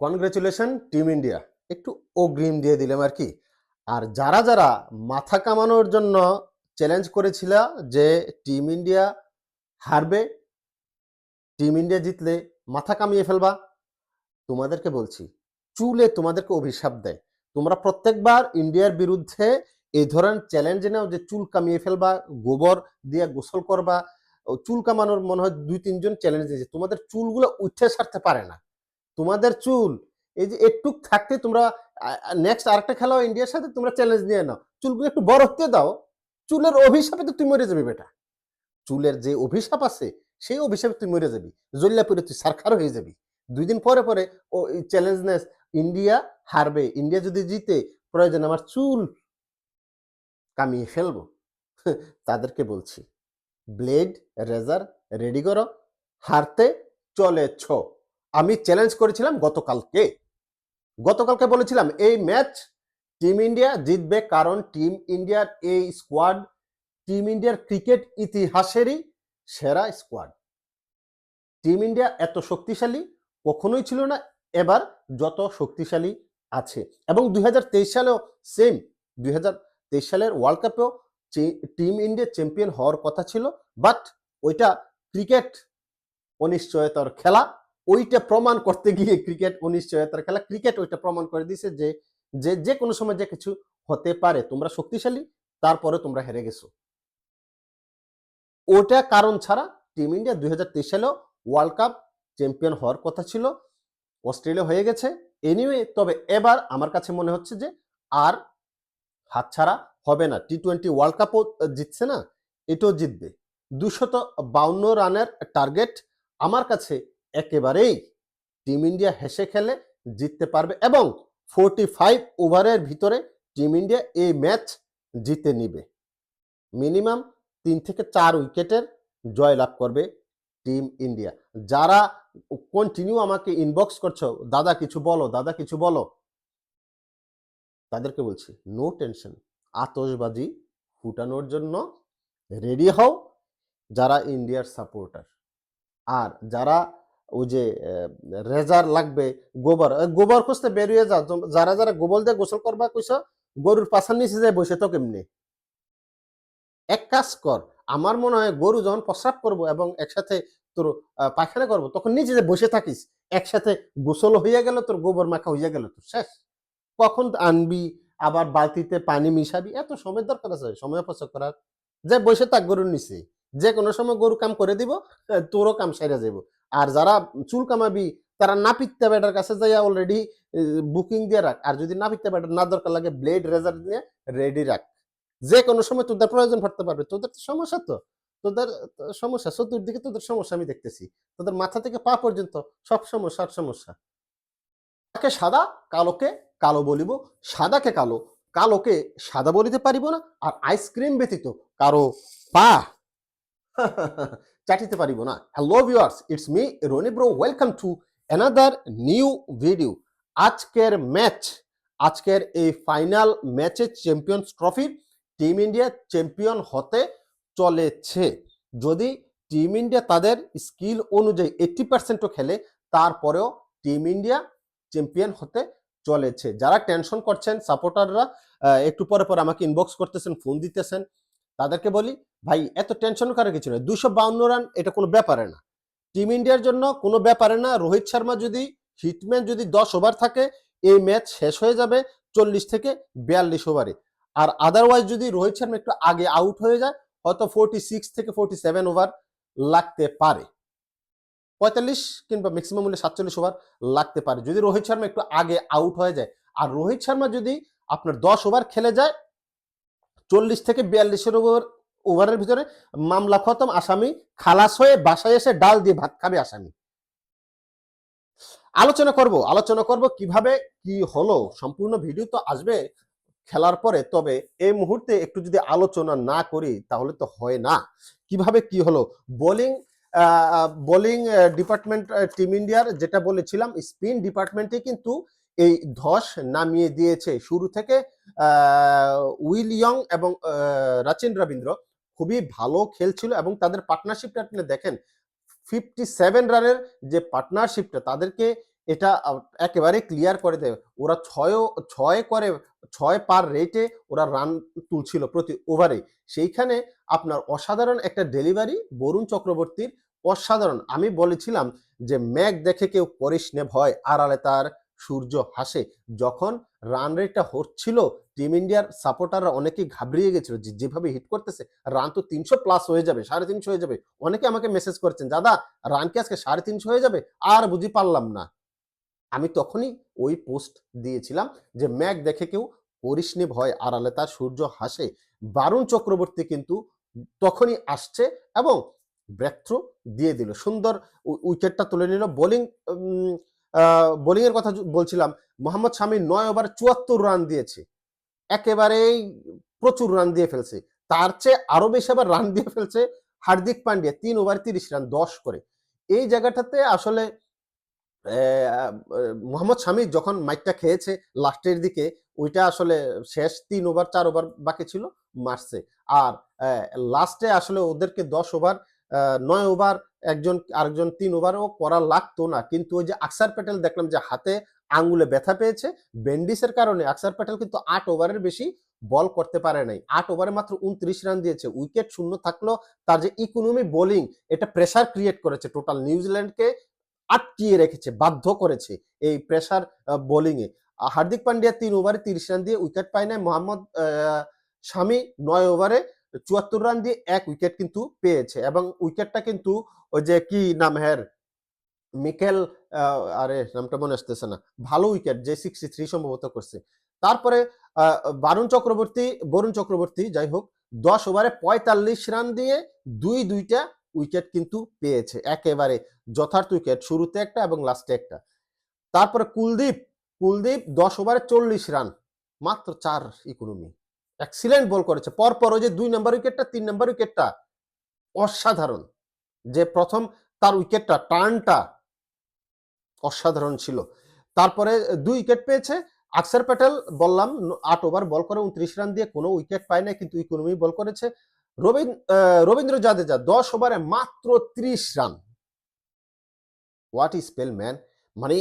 Congratulation team India একটু অগ্রিম দিয়ে দিলাম আর কি। আর যারা যারা মাথা কামানোর জন্য চ্যালেঞ্জ করেছিল যে টিম ইন্ডিয়া হারবে টিম ইন্ডিয়া জিতলে মাথা কামিয়ে ফেলবা, তোমাদেরকে বলছি, চুলে তোমাদেরকে অভিশাপ দেয়। তোমরা প্রত্যেকবার ইন্ডিয়ার বিরুদ্ধে এই ধরনের চ্যালেঞ্জ নাও যে চুল কামিয়ে ফেলবা, গোবর দিয়ে গোসল করবা। চুল কামানোর মনে হয় দুই, তিনজন চ্যালেঞ্জ দিয়েছে। তোমাদের চুলগুলো উঠে সারতে পারে না। তোমাদের চুল, এই যে একটু থাকতে তোমরা নেক্সট আরেকটা খেলা ইন্ডিয়ার সাথে তোমরা চ্যালেঞ্জ নিয়ে নাও। চুলগুলো একটু বড় হতে দাও, চুলের অভিশাপে তো তুই মরে যাবি বেটা। চুলের যে অভিশাপ আছে, সেই অভিশাপে তুই মরে যাবি। জল্লাপুরে তুই সারখার হয়ে যাবি। দুই দিন পরে পরে, ও চ্যালেঞ্জ নেস। ইন্ডিয়া হারবে। ইন্ডিয়া যদি জিতে, প্রয়োজন আমার চুল কামিয়ে ফেলব। তাদেরকে বলছি ব্লেড রেজার রেডি করো। হারতে চলেছ। আমি চ্যালেঞ্জ করেছিলাম গতকালকে। গতকালকে বলেছিলাম, এই ম্যাচ টিম ইন্ডিয়া জিতবে কারণ টিম ইন্ডিয়ার এই স্কোয়াড টিম ইন্ডিয়ার ক্রিকেট ইতিহাসেরই সেরা স্কোয়াড টিম ইন্ডিয়া এত শক্তিশালী কখনোই ছিল না, এবার যত শক্তিশালী আছে। এবং দুই হাজার তেইশ সালেও সেম দুই হাজার তেইশ সালের ওয়ার্ল্ড কাপেও টিম ইন্ডিয়া চ্যাম্পিয়ন হওয়ার কথা ছিল বাট ওইটা ক্রিকেট অনিশ্চয়তার খেলা। ওইটা প্রমাণ করতে গিয়ে ক্রিকেট অনিশ্চয়তার খেলা ক্রিকেট ওইটা প্রমাণ করে দিছে যে যে যে কোনো সময় যে কিছু হতে পারে, তোমরা শক্তিশালী, তারপরে তোমরা হেরে গেছো। ওটা কারণ ছাড়া টিম ইন্ডিয়া দুই সালেও ওয়ার্ল্ড কাপ চ্যাম্পিয়ন হওয়ার কথা ছিল, অস্ট্রেলিয়া হয়ে গেছে। এনিওয়ে তবে এবার আমার কাছে মনে হচ্ছে যে, আর হাতছাড়া হবে না। টি টোয়েন্টি ওয়ার্ল্ড কাপও জিতছে না, এটাও জিতবে। দুশত বাউন্ন রানের টার্গেট আমার কাছে একেবারেই টিম ইন্ডিয়া হেসে খেলে জিততে পারবে এবং ফোরটি ফাইভ ওভারের ভিতরে টিম ইন্ডিয়া এই ম্যাচ জিতে নিবে। মিনিমাম তিন থেকে চার উইকেটের জয়লাভ করবে টিম ইন্ডিয়া। যারা কন্টিনিউ আমাকে ইনবক্স করছ, দাদা, কিছু বলো, দাদা, কিছু বলো? তাদেরকে বলছি নো টেনশন আতশবাজি ফুটানোর জন্য রেডি হও যারা ইন্ডিয়ার সাপোর্টার আর যারা ওই যে রেজার লাগবে গোবর। গোবর খুঁজতে বেরিয়ে যা। যারা যারা গোবর দিয়ে গোসল করবা কইস গরুর পাশার নিচে যায় বসে তো কেমনি? এক কাজ কর, আমার মনে হয় গরু যখন প্রস্রাব করব এবং একসাথে তোর পায়খানা করব, তখন নিচে যে বসে থাকিস, একসাথে গোসল হইয়া গেল, তোর গোবর মাখা হইয়া গেল তোর, শেষ। কখন আনবি, আবার বালতিতে পানি মিশাবি, এত সময় দরকার আছে, সময় অপচয় করার। যে বসে থাক গরুর নিচে। যে কোনো সময় গরু কাম করে দিব তোরও কাম সেরে যাব। আর যারা চুল কামাবি, তারা নাপিত্তা বেটার কাছে যাইয়া অলরেডি বুকিং দিয়ে রাখ। আর যদি নাপিত্তা বেটার না দরকার লাগে ব্লেড রেজার নিয়ে রেডি রাখ। যে কোনো সময় তোদের প্রয়োজন পড়তে পারবে। তোদের তো সমস্যা তো। তোদের সমস্যা, চতুর্দিকে তোদের সমস্যা আমি দেখতেছি। তোদের মাথা থেকে পা পর্যন্ত সব সমস্যা আর সমস্যা। তাকে সাদা, কালোকে কালো বলিব। সাদাকে কালো, কালোকে সাদা বলিতে পারিব না। আর আইসক্রিম ব্যতীত কারও পা চাটিতে পারিব না hello viewers it's me Rony bro welcome to another new video আজকের ম্যাচ আজকের এই ফাইনাল ম্যাচে চ্যাম্পিয়ন্স ট্রফির টিম ইন্ডিয়া চ্যাম্পিয়ন হতে চলেছে। যদি টিম ইন্ডিয়া তাদের স্কিল অনুযায়ী এইট্টি পার্সেন্টও খেলে, তারপরেও টিম ইন্ডিয়া চ্যাম্পিয়ন হতে চলেছে। যারা টেনশন করছেন সাপোর্টাররা একটু পরে পরে আমাকে ইনবক্স করতেছেন ফোন দিতেছেন, তাদেরকে বলি ভাই, এত টেনশন করার কিছু নেই। দুশো বাউন্ন রান এটা কোনো ব্যাপারে না। টিম ইন্ডিয়ার জন্য কোনো ব্যাপারে না। রোহিত শর্মা যদি হিটম্যান যদি দশ ওভার থাকে, এই ম্যাচ শেষ হয়ে যাবে চল্লিশ থেকে বিয়াল্লিশ ওভারে আর আদারওয়াইজ যদি রোহিত শর্মা একটু আগে আউট হয়ে যায়, হয়তো ফোরটি সিক্স থেকে ফোরটি সেভেন ওভার লাগতে পারে। পঁয়তাল্লিশ কিংবা ম্যাক্সিমাম হলে সাতচল্লিশ ওভার লাগতে পারে। যদি রোহিত শর্মা একটু আগে আউট হয়ে যায়, আর রোহিত শর্মা যদি আপনার দশ ওভার খেলে যায়, চল্লিশ থেকে বিয়াল্লিশের ওভার ওভারের ভিতরে মামলা খতম আসামি খালাস হয়ে বাসায় এসে ডাল দিয়ে ভাত খাবে আসামি। আলোচনা করব আলোচনা করব কীভাবে কি হলো সম্পূর্ণ ভিডিও তো আসবে খেলার পরে তবে এই মুহূর্তে একটু যদি আলোচনা না করি তাহলে তো হয় না। কীভাবে কি হলো? বোলিং বোলিং ডিপার্টমেন্ট টিম ইন্ডিয়ার যেটা বলেছিলাম স্পিন ডিপার্টমেন্টে কিন্তু এই ধস নামিয়ে দিয়েছে। শুরু থেকে আহ, উইল ইয়ং এবং রাচিন রবীন্দ্র খুবই ভালো খেলছিল এবং তাদের পার্টনারশিপটা আপনি দেখেন ফিফটি সেভেন রানের যে পার্টনারশিপটা তাদেরকে এটা একেবারে ক্লিয়ার করে দেয়। ওরা ছয়ও ছয় করে ছয় পার রেটে ওরা রান তুলছিল প্রতি ওভারে। সেইখানে আপনার অসাধারণ একটা ডেলিভারি বরুণ চক্রবর্তীর অসাধারণ। আমি বলেছিলাম যে, ম্যাক দেখে কেউ করিস ভয়, আড়ালে তার সূর্য হাসে।" যখন রান রেটটা হচ্ছিল, টিম ইন্ডিয়ার সাপোর্টাররা অনেকেই ঘাবড়িয়ে গেছিল যে, যেভাবে হিট করতেছে, রান তো ৩০০ প্লাস হয়ে যাবে, ৩৫০ হয়ে যাবে। অনেকে আমাকে মেসেজ করেছেন, "দাদা রান কি আজকে ৩৫০ হয়ে যাবে?" আর বুঝি পারলাম না। আমি তখনই ওই পোস্ট দিয়েছিলাম যে, ম্যাক দেখে কেউ করিস নে ভয়, আড়ালে তার সূর্য হাসে।" বারুণ চক্রবর্তী কিন্তু তখনই আসছে এবং ব্রেক দিয়ে দিল। সুন্দর উইকেটটা তুলে নিল। বোলিং উম আ বোলিং এর কথা বলছিলাম। মোহাম্মদ শামি নয় ওভার চুয়াত্তর রান দিয়েছে। একেবারেই প্রচুর রান দিয়ে ফেলছে। তার চেয়ে আরও বেশি আবার রান দিয়ে ফেলছে হার্দিক পান্ডিয়া তিন ওভার তিরিশ রান ১০ করে। এই জায়গাটাতে আসলে মোহাম্মদ শামি যখন মাইকটা খেয়েছে লাস্টের দিকে, ওইটা আসলে শেষ তিন ওভার চার ওভার বাকি ছিল, মারছে। আর লাস্টে আসলে ওদেরকে ১০ ওভার ৯ ওভার একজন আরেকজন তিন ওভারও করা লাগতো না। কিন্তু ওই যে আকসার প্যাটেল দেখলাম যে হাতে আঙ্গুলে ব্যথা পেয়েছে। বেন্ডিসের কারণে আকসার প্যাটেল কিন্তু আট ওভারের বেশি বল করতে পারে নাই। আট ওভারে মাত্র ২৯ রান দিয়েছে। উইকেট শূন্য থাকলেও তার যে ইকোনমি বোলিং, এটা প্রেশার ক্রিয়েট করেছে টোটাল নিউজিল্যান্ডকে আটকিয়ে রেখেছে, বাধ্য করেছে এই প্রেশার বোলিংয়ে। হার্দিক পান্ডিয়া তিন ওভারে ৩০ রান দিয়ে উইকেট পায় নাই। মোহাম্মদ স্বামী নয় ওভারে ৭৪ রান দিয়ে এক উইকেট কিন্তু পেয়েছে এবং উইকেটটা কিন্তু ওই যে কি নাম হের? মিকেল আরে নামটা মনে আসতেছে না। ভালো উইকেট যে 63 সম্ভবত করছে। তারপরে বারুণ চক্রবর্তী, বরুণ চক্রবর্তী যাই হোক ১০ ওভারে ৪৫ রান দিয়ে দুই দুইটা উইকেট কিন্তু পেয়েছে। একেবারে যথার্থ উইকেট। শুরুতে একটা এবং লাস্টে একটা। তারপরে কুলদীপ, কুলদীপ ১০ ওভারে ৪০ রান। মাত্র চার ইকোনমি। এক্সিলেন্ট বল করেছে। পরপর ওই যে দুই নাম্বার উইকেটটা, তিন নাম্বার উইকেটটা অসাধারণ। যে প্রথম তার উইকেটটা, টার্নটা অসাধারণ ছিল। তারপরে দুই উইকেট পেয়েছে। আকসার প্যাটেল বললাম আট ওভার বল করে ২৯ রান দিয়ে কোনো উইকেট পায় না কিন্তু ইকোনমি বল করেছে। রবীন্দ্র জাদেজা ১০ ওভারে মাত্র ৩০ run. What a spell man! মানে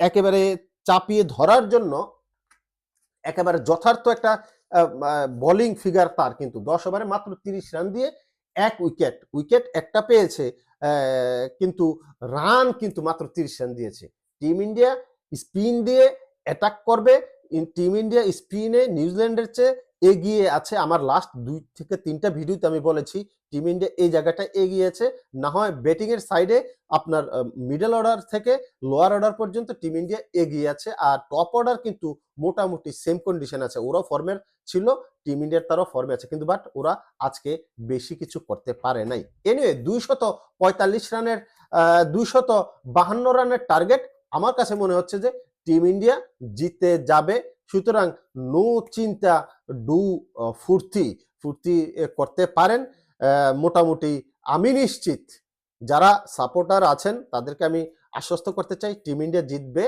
একেবারে চাপিয়ে ধরার জন্য একেবারে যথার্থ একটা বোলিং ফিগার তার কিন্তু ১০ ওভারে মাত্র ৩০ রান দিয়ে এক উইকেট। উইকেট একটা পেয়েছে কিন্তু রান কিন্তু মাত্র ৩০ রান দিয়েছে। টিম ইন্ডিয়া স্পিন দিয়ে অ্যাটাক করবে। টিম ইন্ডিয়া স্পিনে নিউজিল্যান্ডের চেয়ে এগিয়ে আছে। আমার লাস্ট দুই থেকে ৩ টা ভিডিওতে আমি বলেছি টিম ইন্ডিয়া এই জায়গাটায় এগিয়ে আছে। না হয় ব্যাটিং এর সাইডে আপনার মিডল অর্ডার থেকে লোয়ার অর্ডার পর্যন্ত টিম ইন্ডিয়া এগিয়ে আছে। আর টপ অর্ডার কিন্তু মোটামুটি সেম কন্ডিশন আছে। ওরাও ফর্মের ছিল, টিম ইন্ডিয়ার তারও ফর্মে আছে। কিন্তু বাট ওরা আজকে বেশি কিছু করতে পারে নাই। এনিওয়ে ২৪৫ রানের আ ২৫২ রানের টার্গেট আমার কাছে মনে হচ্ছে যে টিম ইন্ডিয়া জিতে যাবে। সুতরাং নো চিন্তা ডু ফুর্তি, ফুর্তি করতে পারেন। মোটামুটি আমি নিশ্চিত যারা সাপোর্টার আছেন তাদেরকে আমি আশ্বস্ত করতে চাই টিম ইন্ডিয়া জিতবে।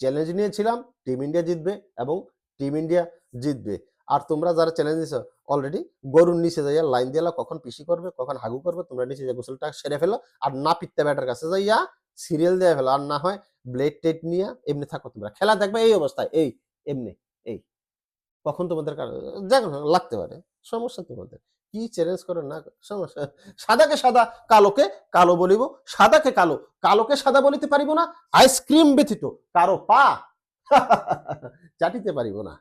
চ্যালেঞ্জ নিয়েছিলাম, টিম ইন্ডিয়া জিতবে এবং টিম ইন্ডিয়া জিতবে। আর তোমরা যারা চ্যালেঞ্জ নিছো অলরেডি গরুর নিচে যাইয়া লাইন দিয়ালা কখন পিসি করবে, কখন হাগু করবে তোমরা নিচে যাইয়া গোসলটা সেরে ফেলো। আর নাপিত ব্যাটার কাছে যাইয়া সিরিয়াল দিয়া ফেলো। আর না হয় ব্লেড টেট নিয়া এমনি থাকো তোমরা। খেলা দেখবা এই অবস্থায়, এই এমনি। কখন তোমাদের কা না লাগতে পারে। সমস্যা তোমাদের। কি চ্যালেঞ্জ করে না সমস্যা সাদাকে সাদা, কালোকে কালো বলিব। সাদাকে কালো, কালোকে সাদা বলিতে পারিব না। আইসক্রিম ব্যথিত কারও পা চাটিতে পারিব না।